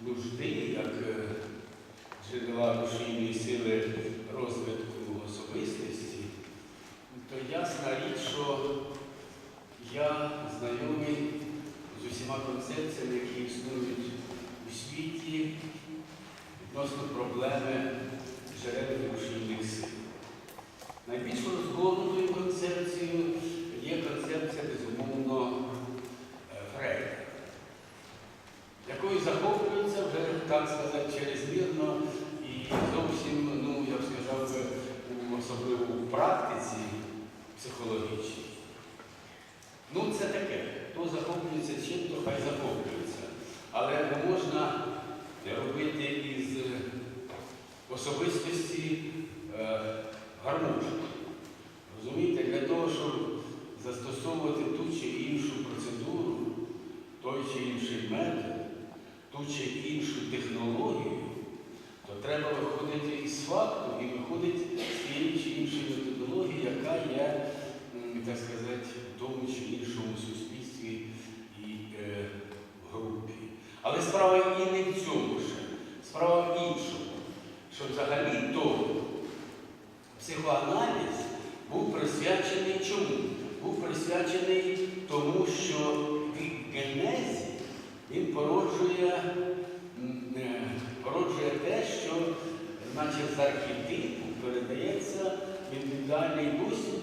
нужди, як е, джерела рушійної сили розвитку особистості, то ясна річ, що я знайомий з усіма концепціями, які існують у світі відносно проблеми джерел рушійних сил. Найбільш розгорнутою концепцією є концепція, безумовно, е, Фрейда, якою захоплюється особливо у практиці психологічній. Ну, це таке. Хто захоплюється чим, то хай захоплюється. Але не можна робити із е, особистості е, гармошку. Розумієте, для того, щоб застосовувати ту чи іншу процедуру, той чи інший метод, ту чи іншу технологію, то треба виходити із факту і виходити з тієї чи іншої методології, яка є, м, так сказати, в тому чи іншому суспільстві і е, групі. Але справа і не в цьому ще. Справа в іншому, що взагалі то психоаналіз був присвячений чому? Був присвячений тому, що в генезі він породжує, м, е, породжує те, що наче з архетипу передається в індивідуальний досвід,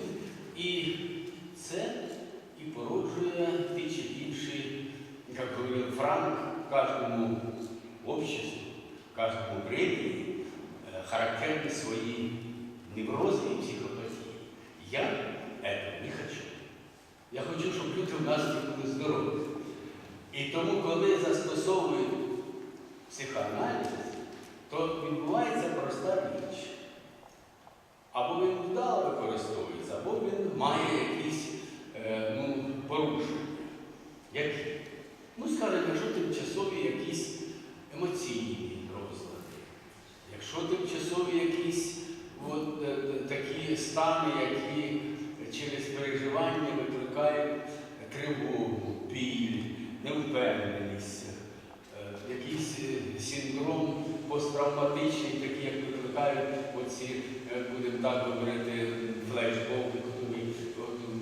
і це і породжує ті чи інші, як говорив Франк, кожному обществу, кожному времени характерні свої неврози і психопатії. Я этого не хочу. Я хочу, щоб люди в нас були здорові. І тому, коли застосовують психоаналіз, то відбувається проста річ. Або він вдало використовується, або він має якісь е, ну, порушення. Які? Ну, скажімо, якщо тимчасові якісь емоційні якщо тимчасові якісь от, е, е, такі стани, які через переживання викликають тривогу, біль, невпевненість, е, якийсь синдром посттравматичний, такий, як викликають оці, будемо так говорити,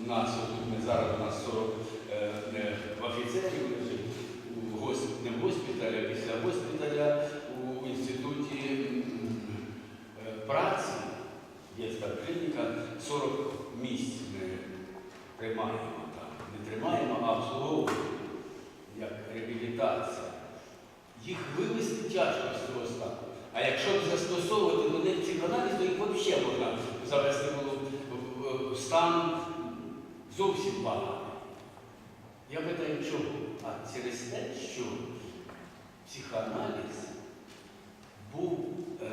у нас, ми зараз у нас 40 е, е, офіцерів лежить у госп- не в госпіталі, а після госпіталя у інституті м, е, праці, є така клініка, 40 місць ми приймаємо там. Не тримаємо, а обслуговуємо як реабілітація. Їх вивести тяжко з цього стану. А якщо б застосовувати до них психоаналіз, то їх взагалі можна завести було в- в- в стан зовсім поганий. Я питаю, чому? А через те, що психоаналіз був е,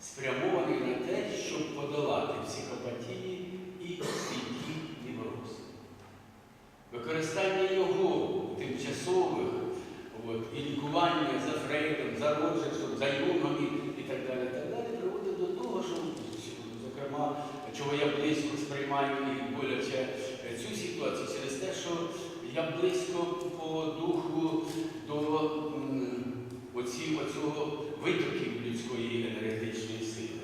спрямований на те, щоб подолати психопатії і стійкі неврози. Використання його тимчасових от, і лікування за Фрейдом, за Роджерсом, за Юнгом і, і так далі, так далі, приводить до того, що, зокрема, чого я близько сприймаю і боляче цю ситуацію через те, що я близько по духу до оці, оцього витоків людської енергетичної сили.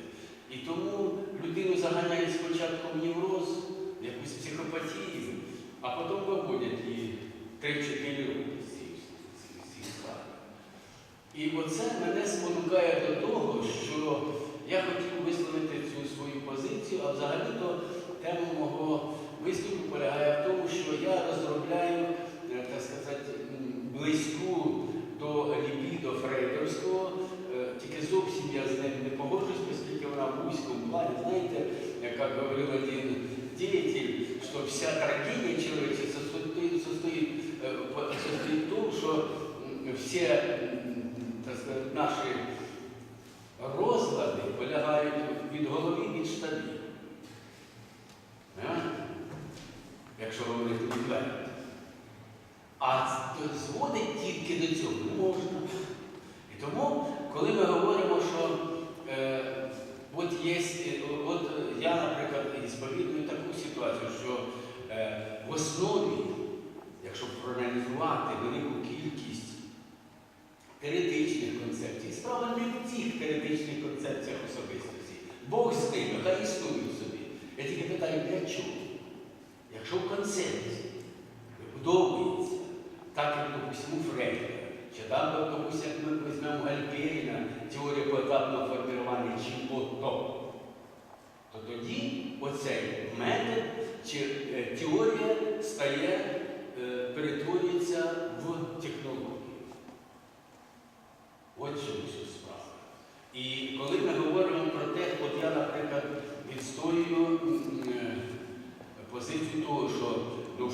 І тому людину заганяють спочатку в невроз, якусь психопатію, а потім виводять її 3-4 роки з цих- з. І оце мене спонукає до того, що я хотів висловити цю свою позицію, а взагалі-то тема мого виступу полягає в тому, що я розробляю, е, так сказати, близьку до лібідо фрейдовського, е, тільки зовсім я з ним не погоджуюсь, оскільки вона в вузькому плані, знаєте, як говорив один діятель, що вся трагедія чоловіча состоїть, состоїть, е, состоїть в тому, що всі наші розлади полягають від голови від штанів. Е? Якщо говорити відверто. А зводить тільки до цього не можна. І тому, коли ми говоримо, що е, от є, от я, наприклад, сповідую таку ситуацію, що е, в основі, якщо проаналізувати велику кількість теоретичних концепцій. Справа не в цих теоретичних концепціях особистості. Бог з ними, хай існують собі. Я тільки питаю, для чого? Якщо в концепції вибудовується, так як, допустимо, у Фрейда, чи там, допустимо, як ми візьмемо Гальперіна, теорія поетапного формування чого-то, то тоді оцей метод чи е, теорія стає, е, перетворюється в технологію. От чому що справа. І коли ми говоримо про те, от я, наприклад, відстоюю м, е, позицію того, що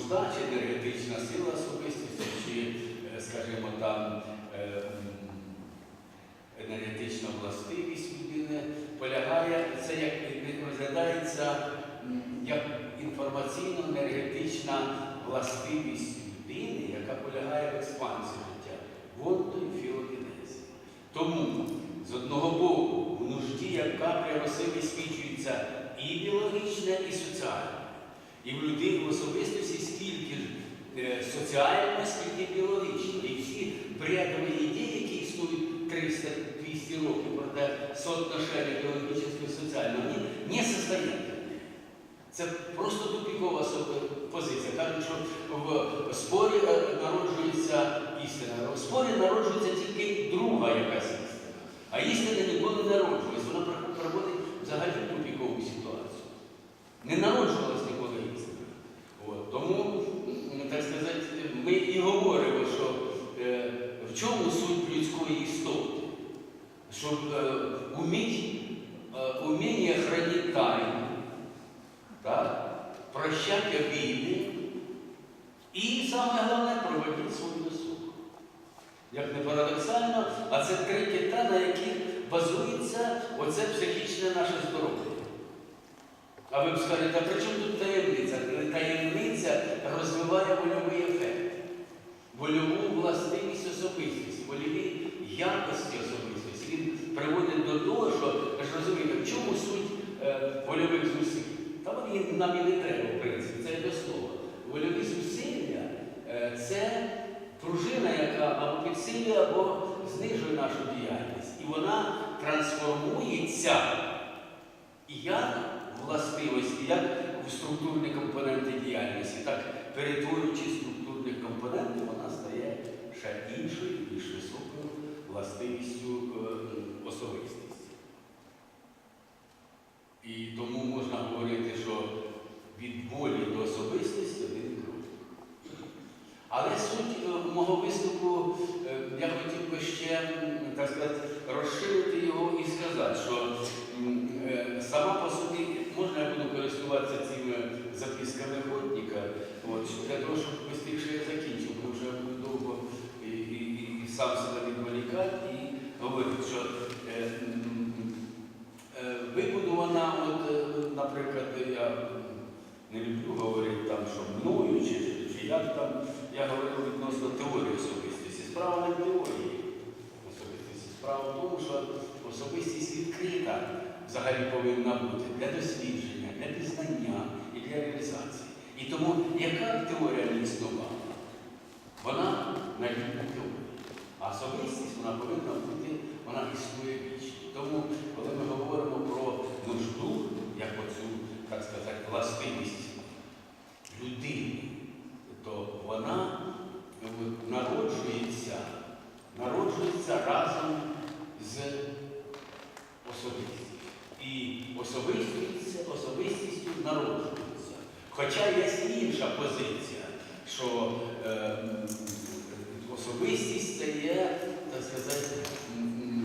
нужда чи енергетична сила особистості, чи, е, скажімо, там е, енергетична властивість людини полягає, це як розглядається як інформаційно-енергетична властивість людини, яка полягає в експансії життя. Вон той філогенез. Тому з одного боку в нужді, як капля роси висвічується і біологічне, і соціальне. І в людині в особистості стільки ж е, скільки біологічного. І всі бредові ідеї, які існують 300-200 років, проте соотношення біологічного і соціального, вони не состоятельні. Це просто тупікова позиція. Кажуть, що в спорі е, народжується істина. В спорі народжується тільки друга якась істина. А істина ніколи не народжується. Вона проводить взагалі тупікову ситуацію. Не народжувалась ніколи істина. От. Тому, м, так сказати, ми і говоримо, що е, в чому суть людської істоти? Щоб е, уміть, е, уміння хранити тайну, так? прощати обіди і саме головне проводити свою досуг. Як не парадоксально, а це три кита, на яких базується оце психічне наше здоров'я. А ви б скажете, а при чому тут таємниця? Таємниця розвиває вольовий ефект, вольову властивість особистості, вольові якості особистості. Він приводить до того, що ви ж розумієте, в чому суть е, вольових зусиль? Та вони нам і не треба, в принципі, це до слова. Вольові зусилля е, це пружина, яка або підсилює, або знижує нашу діяльність. І вона трансформується як властивості, як в структурні компоненти діяльності, так перетворюючи структурні компоненти, вона стає ще іншою, більш високою властивістю е, особистості. І тому можна говорити, що від волі до особистості один другий. Але суть е, мого виступу, е, я хотів би ще, так сказати, розширити його і сказати, що сама по собі, можна я буду користуватися цими записками Ходніка, для того, щоб швидше я закінчив, бо вже довго і, і, і сам себе відволікати і говорити, що е, е, вибудована, от, е, наприклад, я не люблю говорити там, що мною чи, чи як там, я говорю відносно теорії особистості. Справа не в теорії особистості. Справа в тому, що особистість відкрита взагалі повинна бути для дослідження, для пізнання і для реалізації. І тому яка теорія не існувала, вона на особистість вона повинна бути, вона існує вічно. Тому, коли ми говоримо про нужду, як оцю, так сказати, властивість людини, то вона е, народжується, народжується разом з особистістю. І особистість, особистістю народжується. Хоча є інша позиція, що е, особистість це є, так сказати,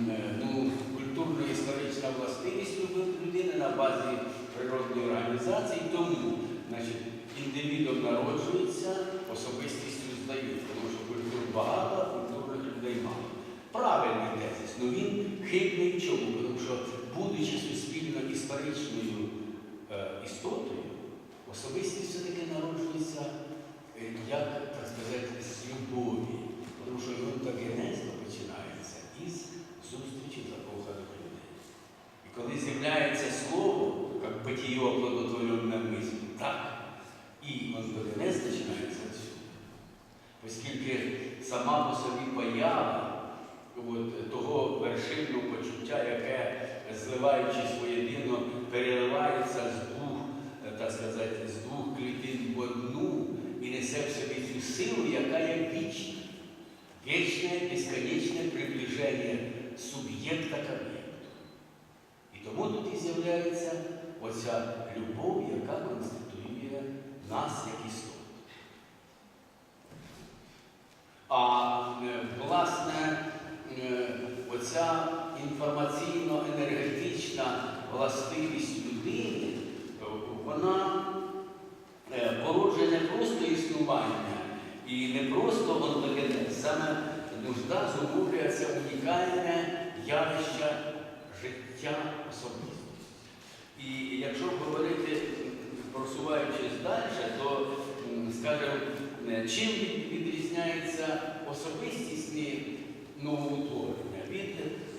е, ну, культурно-історична властивість людини на базі природної організації, тому значить, індивідом народжується, особистістю здають, тому що культур багато, культурних людей мало. Правильний тезис, але він хибний в чому? Тому що, будучи суспільно історичною е, істотою, особистість все-таки народжується е, як, так сказати, з любові. Тому що геонтогенез починається із зустрічі закоханих людей. І коли з'являється слово, як питіє плодотворенна мисль, так, і онтогенез починається отсюди. Оскільки сама по собі поява вечное, бесконечне приближення суб'єкта к об'єкту. І тому тут і з'являється оця любов, яка конституює нас як істот. А е, власне е, оця інформаційно-енергетична властивість людини, е, вона е, породжує не просто існування і не просто онтогенез, саме нужда зумовлює це унікальне явище життя особистості. І якщо говорити, м, просуваючись далі, то, е, чим відрізняється особистісні новоутворення від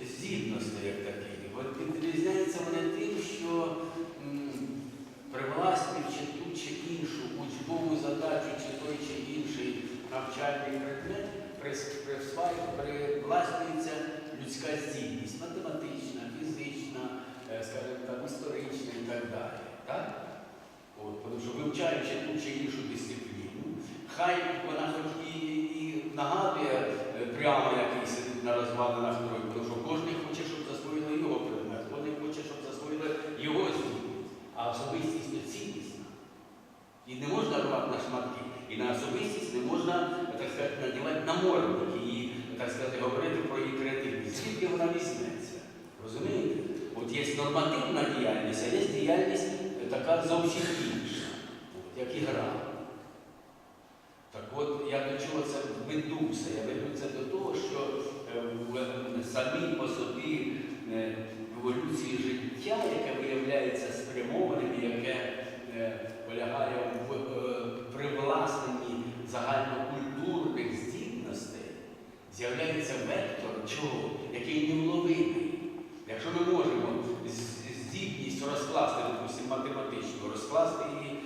здібностей як таких? От відрізняються вони тим, що м, привласнюючи ту чи іншу учбову задачу, чи той чи інший навчальний предмет, привласнюється людська здібність, математична, фізична, е, скажімо так, історична і так далі. Так? От, тому що вивчаючи ту чи іншу дисципліну, хай вона хоч і, і нагадує е, прямо, який сидить на розвалинах тройки, тому що кожен хоче, щоб засвоїли його предмет, кожен хоче, щоб засвоїли його здібність, а особистість то ціннісна. І не можна рвати на шматки. І на особистість не можна, так сказати, надівати намордники і, так сказати, говорити про її креативність. Звідки вона візьметься? Розумієте? От є нормативна діяльність, а є діяльність е, така зовсім інша, як і гра. Я до чого це ведуся? Я ведуся до того, що е, в е, самій по собі в еволюції життя, яке виявляється спрямованим, яке е, полягає в е, привласненні загальнокультурних здібностей, з'являється вектор чого, який невловимий. Якщо ми можемо з- здібність розкласти, допустимо, математичну, розкласти її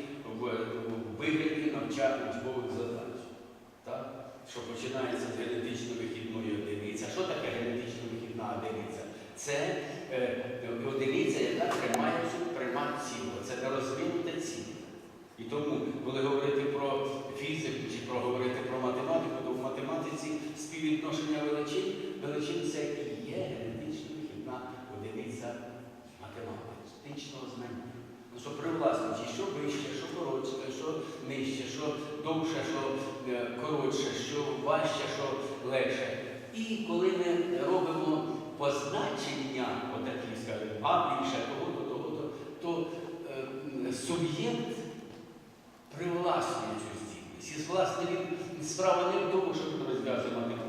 в, в вигляді навчальних учбових задач, так? що починається з генетично-вихідної одиниці. А Що таке генетично-вихідна одиниця? Це е, одиниця, яка тримає примат ціло. Це нерозвинуте ціле. І тому, коли говорити про фізику чи про говорити про математику, то в математиці співвідношення величин, величин це і є генетично вихідна одиниця математичного знання. Ну, що привласнюючи, що вище, що коротше, що нижче, що довше, що е, коротше, що важче, що легше. І коли ми робимо позначення, отакі, скажімо, а більше того-то, того-то, то е, суб'єкт привласнює цю здібність. І власне він справа не в тому, що розв'язує а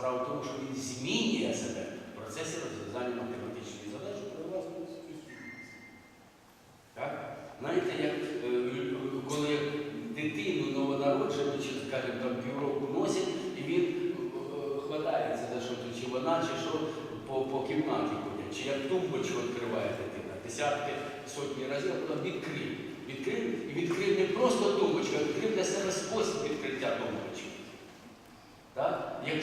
справа в тому, що він змінює себе в процесі розв'язання математичної задачі, цю здібність. Так? Знаєте, як е, коли дитину новонароджену, чи, скажімо, там півроку носять, і він е, хватається за що, чи вона, чи що по, по кімнаті ходять, чи як тумбочку відкриває дитина, десятки, сотні разів, а потім відкрив. Відкрив і відкрив не просто тумбочку, а відкрив для себе спосіб відкриття тумбочки.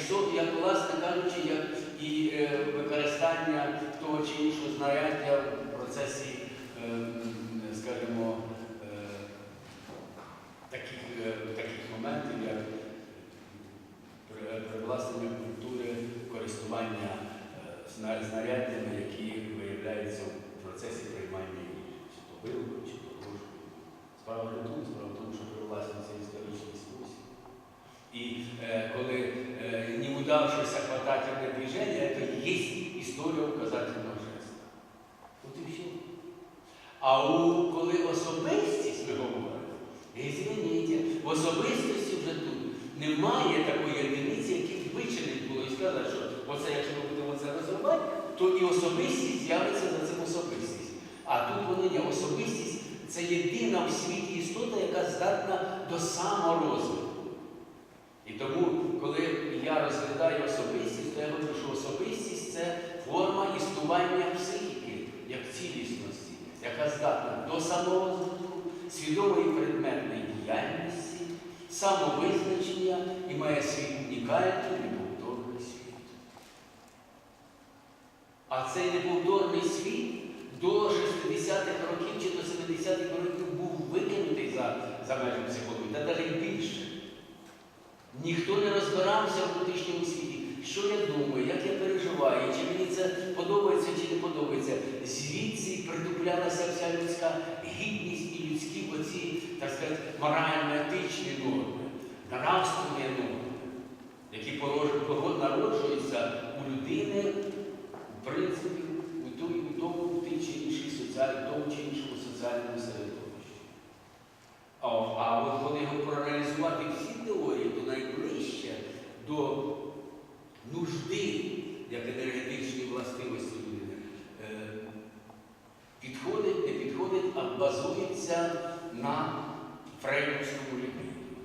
Якщо, як, власне кажучи, як і е, використання того чи іншого знаряддя в процесі, е, скажімо, е, таких, е, таких моментів, як при- привласнення культури користування е, знаряддями, які виявляються в процесі приймання чи то вилкою, чи то ложкою. Справа не тому, справа в тому, що привласнюється історичний спосіб. И э, коли э, неудавшееся хватательное движение, это и есть история указательного жеста. От і все. А у, коли особистість ми говоримо, извините, в особистості вже тут немає такої одиниці, які вичинить було і сказати, що оце, якщо ми будемо це розвивати, то і особистість з'явиться за цим особистість. А тут воно є особистість це єдина в світі істота, яка здатна до саморозвитку. І тому, коли я розглядаю особистість, то я говорю, що особистість це форма існування психіки як цілісності, яка здатна до саморозвитку, свідомої предметної діяльності, самовизначення і має свій унікальний неповторний світ. А цей неповторний світ до 60-х років чи до 70-х років був викинутий за, за межі психології, та навіть більше. Ніхто не розбирався в внутрішній що я думаю, як я переживаю, чи мені це подобається, чи не подобається. Звідси притуплялася вся людська гідність і людські оці, так сказати, морально-етичні норми, нравственні норми, які порож- пород- народжуються у людини, в принципі, у той- у тому в тій чи іншій соціальній, в тому чи іншому соціальному середовищі. А, а от коли його проаналізувати всі теорії, то найближче до нужди, як енергетичної властивості людини, е, підходить, не підходить, а базується на фреймовському ліміті.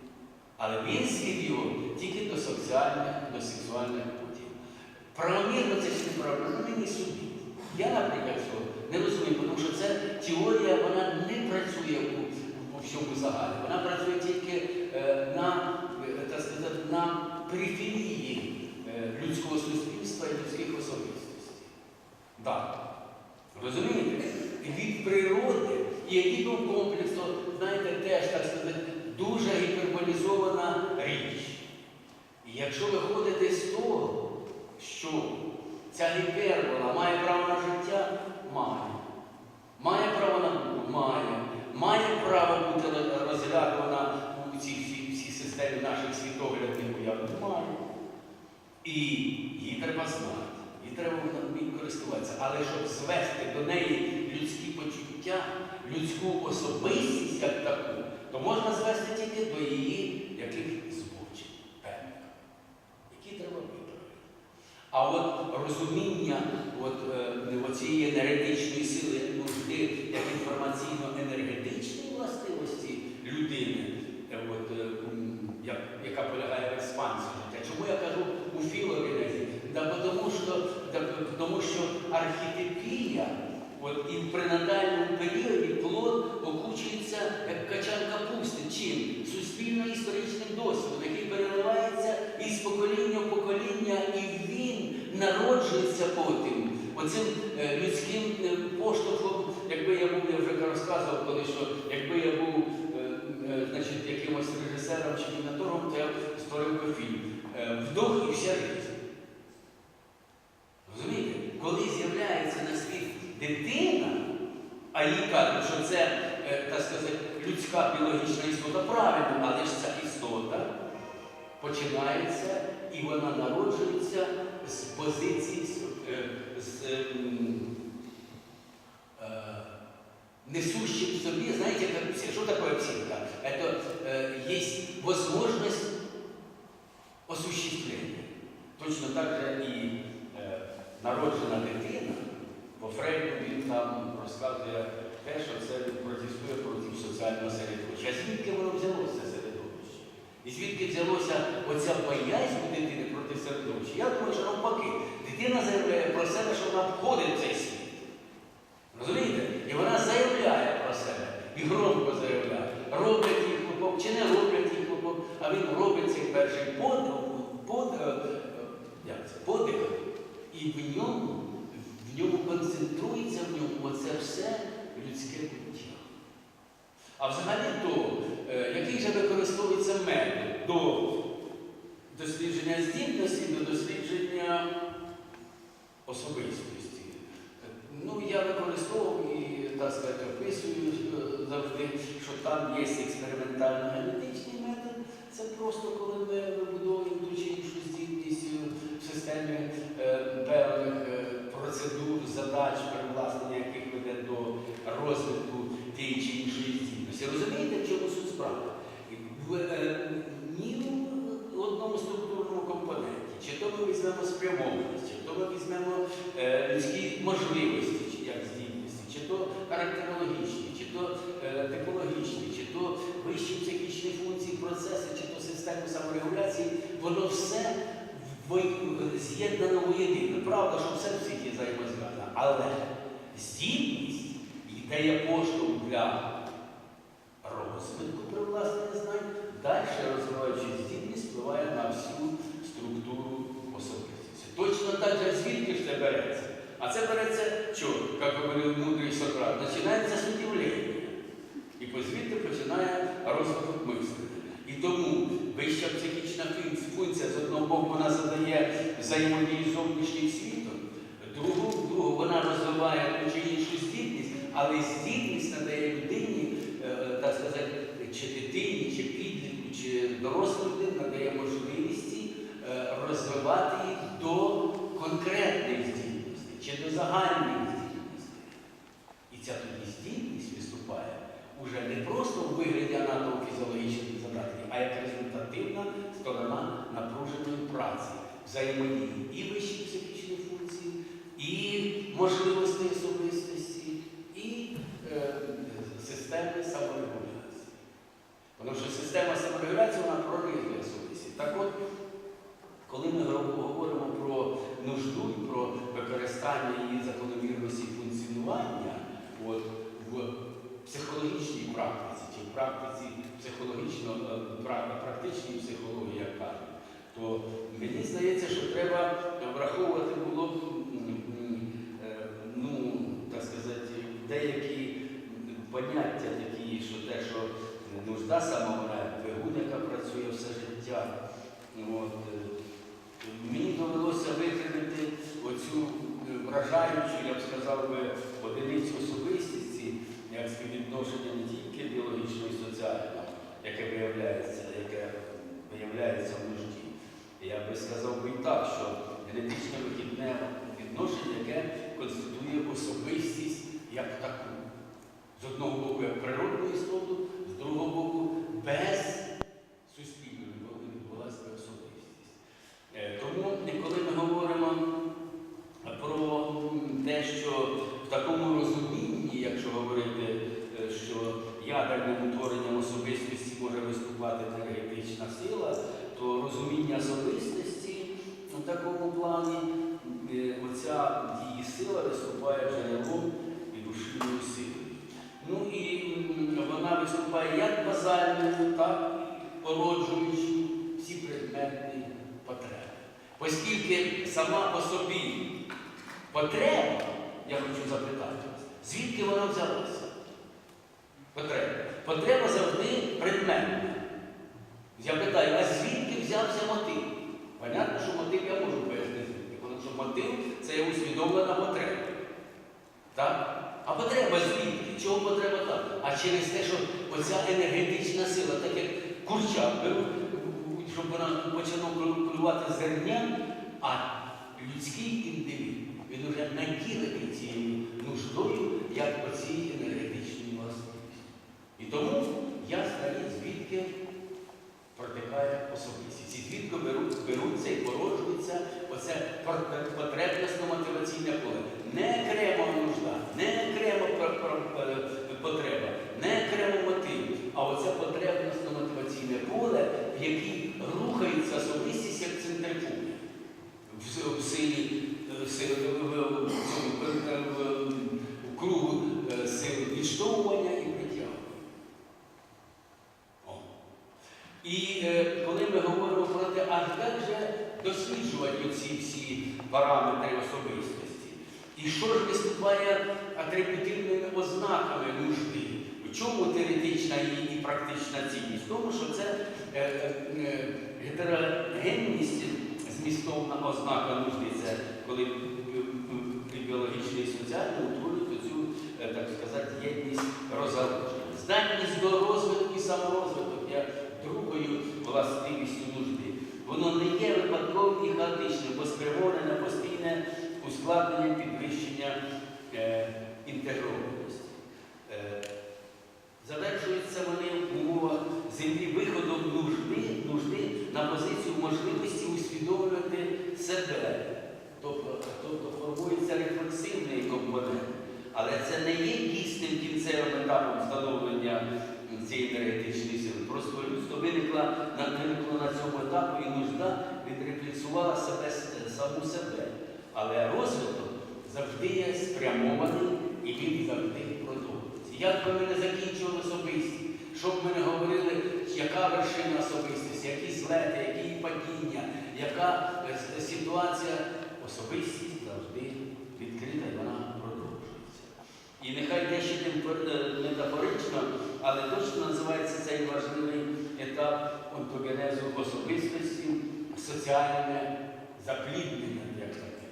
Але він звів його тільки до соціальних, до сексуальних путів. Правомірно це чи неправильно, ну мені судді. Я, наприклад, цього не розумію, тому що ця теорія вона не працює у, у всьому загалі. Вона працює тільки е, на, е, так сказати, на периферії е, людського суспільства і людських особистостей. Так. Розумієте? Від природи і який комплекс, то, знаєте, теж, так сказати, дуже гіперболізована річ. І якщо ви ходите з того, що ця гіпербола має право на життя, має. Має право на має. Має право бути роз- розглядана у цій всій, системі наших світоглядних уявлень? Має. І її треба знати, її треба вміти користуватися. Але щоб звести до неї людські почуття, людську особистість як таку, то можна звести тільки до її яких збочень, певних, які треба виправити. А от розуміння от, е, цієї енергетичної сили нужди як інформаційно-енергетичної властивості людини, е, от, е, як, яка полягає в експансії життя. Чому я кажу у філогенезі? Да, тому, що, да, тому що архітектурія от, і в пренатальному періоді плод окучується як качан капусти. Чим? Суспільно-історичним досвідом, який переливається із покоління в покоління, і він народжується потім. Оцим е, людським е, поштовхом, якби я був, я вже розказував коли, що якби я був е, значить, якимось режисером чи кінотором, то я створив би фільм. Вдох і вся життя. Розумієте? Коли з'являється на світ дитина, а їй кажуть, що це, е, так сказати, людська біологічна істота, правильно, але ж ця істота починається і вона народжується з позиції, з, е, ем, е, несущим собі, как пси- что такое психика? Это э, есть. Точно так же і народжена дитина, по Фрейду він там розказує те, що це протестує проти соціального середовища. А звідки воно взялося середовище? І звідки взялося оця боязнь у дитини проти середовища? Я думаю, що навпаки, дитина заявляє про себе, що вона входить в цей світ. Розумієте? І вона заявляє про себе. І громко заявляє. Роблять їх хлопок, чи не роблять їх хлопок, а він робить цей перший подих, под, е, як подих, і в ньому концентрується в ньому оце все людське буття. А взагалі то, е, який же використовується метод до дослідження здібності, до дослідження особистості. Ну, я використовував і, так сказати, описую е, завжди, що там є експериментально-генетичний метод. Це просто коли ми вибудовуємо ту чи іншу здібність е, в системі е, певних е, процедур, задач, привласнення яких веде до розвитку тієї чи іншої здібності. Розумієте, в чому суть справи? В е, ні в одному структурному компоненті, чи то ми візьмемо спрямованість, чи то ми візьмемо е, людські можливості, чи як здібності, чи то характерологічні, чи то е, типологічні, чи то вищі психічні функції, процеси, чи саморегуляції, воно все з'єднано воєдино. Правда, що все в світі взаємозв'язано. Але здібність дає поштовх для розвитку привласнення знань, далі розвиваючи здібність, впливає на всю структуру особистості. Точно так же звідки ж це береться? А це береться що, як говорив мудрий Сократ, починається з удивлення. І позвідти починає розвиток мислення. І тому вища психічна функція з одного боку вона задає взаємодію з зовнішнім світом. Другу, другу вона розвиває ту чи іншу здібність, але здібність надає людині, е, так сказати, чи дитині, чи підлітку, чи дорослій людині надає можливості е, розвивати їх до конкретних здібностей чи до загальних здібностей. І ця тоді здібність виступає уже не просто в вигляді анатомо-фізіологічних задатків, а як результативна сторона напруженої праці, взаємодії і вищі психічні функції, і можливості особистості, і е, системи саморегуляції. Тому що система саморегуляції вона прорізує особистість. Так от, коли ми говоримо про нужду і про використання її закономірності функціонування от, в психологічній практиці чи в практиці психологічно е, пра- практичній психології, як кажуть, то мені здається, що треба враховувати було б е, ну, так сказати, деякі поняття такі, що те, що нужда сама вона яка працює все життя. От, е, Мені довелося викрити оцю е, вражаючу, я б сказав би, одиницю особистості, як співвідношення не тільки біологічного і соціального, яке виявляється, яке виявляється в нужді. Я би сказав би і так, що генетичне вихідне відношення, яке конститує особистість як таку. З одного боку, як природну істоту, з другого боку, без суспільної відбулася особистість. Е, Тому, коли ми говоримо про м, те, що в такому розумінні, якщо говорити, е, що ядерним утворенням особистості може виступати енергетична сила, то розуміння особистості в такому плані, е, оця її сила виступає джерелом і душівною силою. Ну і м, вона виступає як базальною, так і породжуючи всі предметні потреби. Оскільки сама по собі потреба, я хочу запитати вас, звідки вона взялася? Потреба. Потреба завжди предметна. Я питаю, а звідки взявся мотив? Понятно, що мотив я можу пояснити, звідки, тому що мотив це є усвідомлена потреба. Так? А потреба звідки? Чого потреба так? А через те, що оця енергетична сила, так як беруть, щоб вона почала кулювати зерня, а людський індивід, він вже наділений цією нуждою, як оцій енергетичній властивості. І тому я знаю, звідки протикає особистість. І звідки беруться і породжується оце потребностно-мотиваційне поле. Не окрема нужда, не окрема е, потреба, не окремо мотив, а оце потребностно-мотиваційне поле, в якій рухається особистість як центрифуга. С- в силі е, в, е, кругу е, сил відштовхування і притягування. І е, коли ми говоримо про те, а як же досліджувати ці всі параметри особистості? І що ж виступає атрибутивними ознаками нужди? В чому теоретична і, практична цінність? Тому, що це е, е, е, гетерогенність змістовна ознака нужди. Це коли е, і соціальне утворюють цю, так сказати, єдність розгалуження. Здатність до розвитку і саморозвиток є другою властивістю нужди. Воно не є випадковим і хаотичним, постійне ускладнення підвищення е, інтегрованості. Е, Завершуються вони в умовах землі виходом нужди, нужди на позицію можливості усвідомлювати себе. Тобто, тобто формується рефлексивний компонент. Але це не є дійсним кінцевим етапом встановлення цієї енергетичної сили. Просто людство виникла на, на цьому етапі і нужда відрефлексувала себе, саму себе. Але розвиток завжди є спрямований і він завжди продовжується. Як би ми не закінчували особисті, що б ми не говорили, яка вершина особистості, які злети, які падіння, яка е, ситуація, особистість завжди відкрита і вона продовжується. І нехай дещо е, метафорично, але точно називається цей важливий етап онтогенезу особистості, соціальне запліднення, як таке.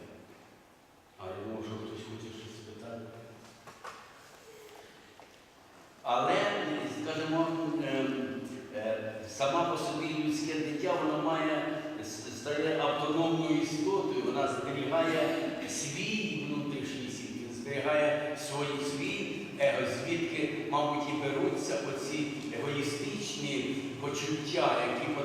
А я думав, що хтось хоче щось спитати. Але, скажімо, ем, е, сама по собі людське дитя, воно має, стає автономною істотою, вона зберігає свій внутрішній світ, зберігає свій світ, его, звідки, мабуть, і беруться оці егоїстичні почуття, які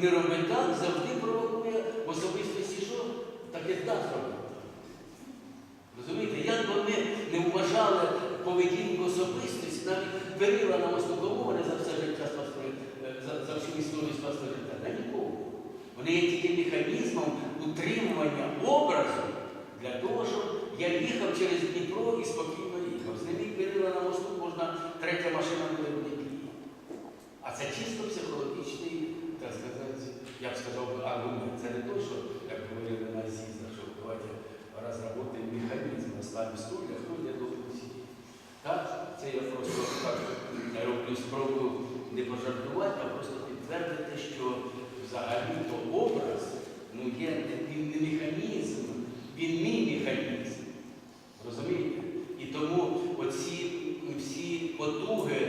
не роби так, завжди провокує особистості, що таке так робити. Розумієте, як ми не вважали поведінку особистості, навіть перила на мосту вони за все життя спасли, е, за, за всю історію життя. На нікого. Вони є тільки механізмом утримування образу для того, щоб я їхав через Дніпро і спокійно їхав. Зніміть перила на мосту, можна третя машина буде Дніпрі. А це чисто сказати, я б сказав, би, аргумент. Це не то, що, як говорили на ЗІЗа, що давайте работаем механізм, оставим стуль, а хто не должен сидіти. Так, це я просто так роблю спробу не пожартувати, а просто підтвердити, що взагалі то образ ну, є не механізм, він мій механізм. Розумієте? І тому оці всі потуги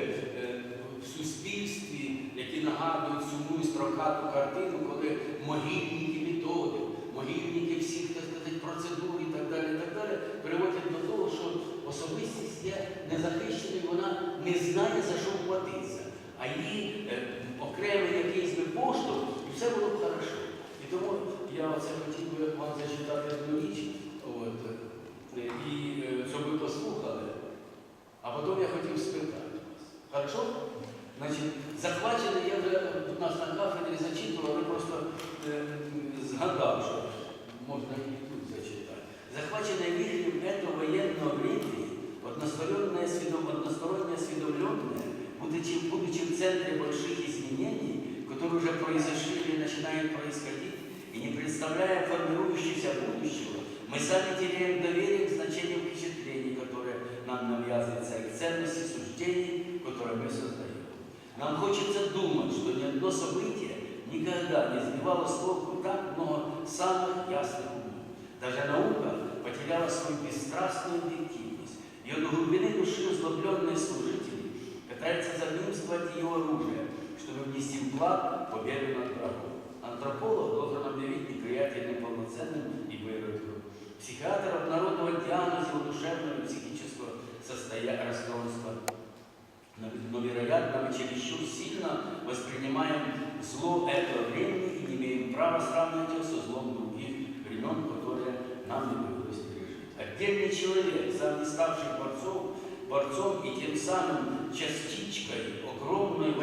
які нагадують сумну і строкату картину, коли могильники методи, могильники всіх, так сказати, процедур і так далі, і так далі, приводять до того, що особистість є незахищеною, вона не знає, за що платитися. А її е, окремий якийсь би поштовх, і все було б хорошо. І тому я оце хотів би вам зачитати одну річ, от, е, і е, щоб ви послухали, а потім я хотів спитати вас. Хорошо? Значить, захвачений, я вже у нас на кафедрі зачитував, але просто е, згадав, що можна і тут зачитати. Захваченный вихрем этого военного времени, одностороннее, осведом, односторонне осведомленное, будучи, будучи в центре больших изменений, которые уже произошли или начинают происходить, и не представляя формирующегося будущего, мы сами теряем доверие к значению впечатлений, которые нам навязываются, и к ценности суждений, которые мы создаем. Нам хочется думать, что ни одно событие никогда не сбивало с толку так много самых ясных умов. Даже наука потеряла свою бесстрастную объективность. Ее до глубины души озлобленные служители пытаются задумствовать ее оружие, чтобы внести вклад в победу над врагом. Антрополог должен объявить неприятие неполноценным и выродком. Психиатр обнародовать диагноз его душевного и психического состояния расстройства. Но, но, вероятно, мы чересчур сильно воспринимаем зло этого времени и не имеем права сравнивать его со злом других времен, которые нам не довелось пережить. Отдельный человек, сам не ставший борцом, борцом и тем самым частичкой огромного